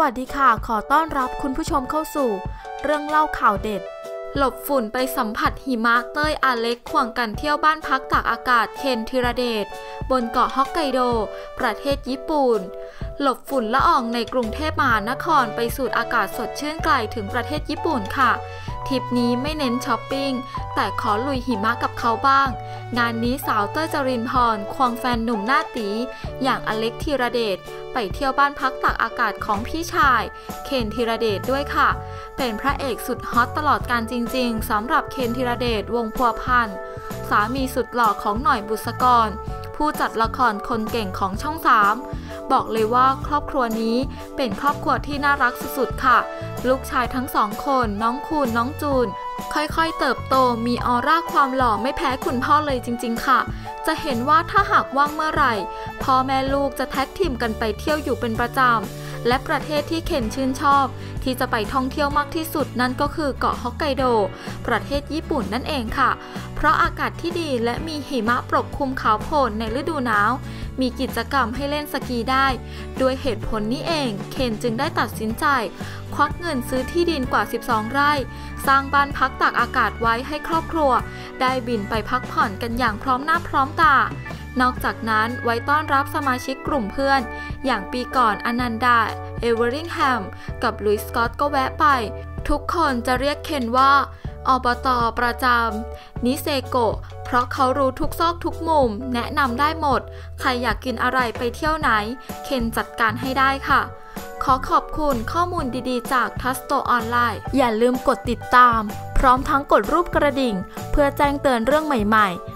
วัสดีค่ะ ขอต้อนรับคุณผู้ชมเข้าสู่ เรื่องเล่าข่าวเด็ด หลบฝุ่นไปสัมผัสหิมะเต้ยอาเล็กควงกันเที่ยวบ้านพักตากอากาศเคนทิรเดช บนเกาะฮอกไกโด ประเทศญี่ปุ่น หลบฝุ่นละอองในกรุงเทพมหานครไปสูดอากาศสดชื่นไกลถึงประเทศญี่ปุ่นค่ะ ทริปนี้ไม่เน้นช้อปปิ้ง แต่ขอลุยหิมะกับเขาบ้าง งานนี้สาวเต้ยจรินพร ควงแฟนหนุ่มหน้าตี อย่างอเล็กธีรเดชไปเที่ยวบ้านพักตากอากาศของพี่ชาย เคนธีรเดชด้วยค่ะ เป็นพระเอกสุดฮอตตลอดการจริง ๆสำหรับเคนธีรเดชวงพัวพันธ์สามีสุดหล่อของหน่อยบุษกร ผู้จัดละครคนเก่งของช่องสามบอกเลยว่าครอบครัวนี้เป็นครอบครัวที่น่ารักสุดๆค่ะ ลูกชายทั้งสองคนน้องคูณน้องจูน ค่อยๆเติบโตมีออร่าความหล่อไม่แพ้คุณพ่อเลยจริง ๆ ค่ะ จะเห็นว่าถ้าหากว่างเมื่อไหร่พ่อแม่ลูกจะแท็กทีมกันไปเที่ยวอยู่เป็นประจำ และประเทศที่เคนชื่นชอบ ที่จะไปท่องเที่ยวมากที่สุดนั่นก็คือเกาะฮอกไกโด ประเทศญี่ปุ่นนั่นเองค่ะ เพราะอากาศที่ดีและมีหิมะปกคลุมขาวโพลนในฤดูหนาว มีกิจกรรมให้เล่นสกีได้ ด้วยเหตุผลนี้เอง เคนจึงได้ตัดสินใจ ควักเงินซื้อที่ดินกว่า 12 ไร่ สร้างบ้านพักตากอากาศไว้ให้ครอบครัว ได้บินไปพักผ่อนกันอย่างพร้อมหน้าพร้อมตา นอกจากนั้นไว้ต้อนรับสมาชิกกลุ่มเพื่อน อย่างปีก่อนอนันดา เอเวอริงแฮม กับลุยสกอตก็แวะไป ทุกคนจะเรียกเคนว่าอบตประจำนิเซโกะเพราะเขารู้ทุกซอกทุกมุม แนะนำได้หมด ใครอยากกินอะไรไปเที่ยวไหน เคนจัดการให้ได้ค่ะ ขอขอบคุณข้อมูลดีๆ จากทัสโตออนไลน์ อย่าลืมกดติดตาม พร้อมทั้งกดรูปกระดิ่ง เพื่อแจ้งเตือนเรื่องใหม่ๆ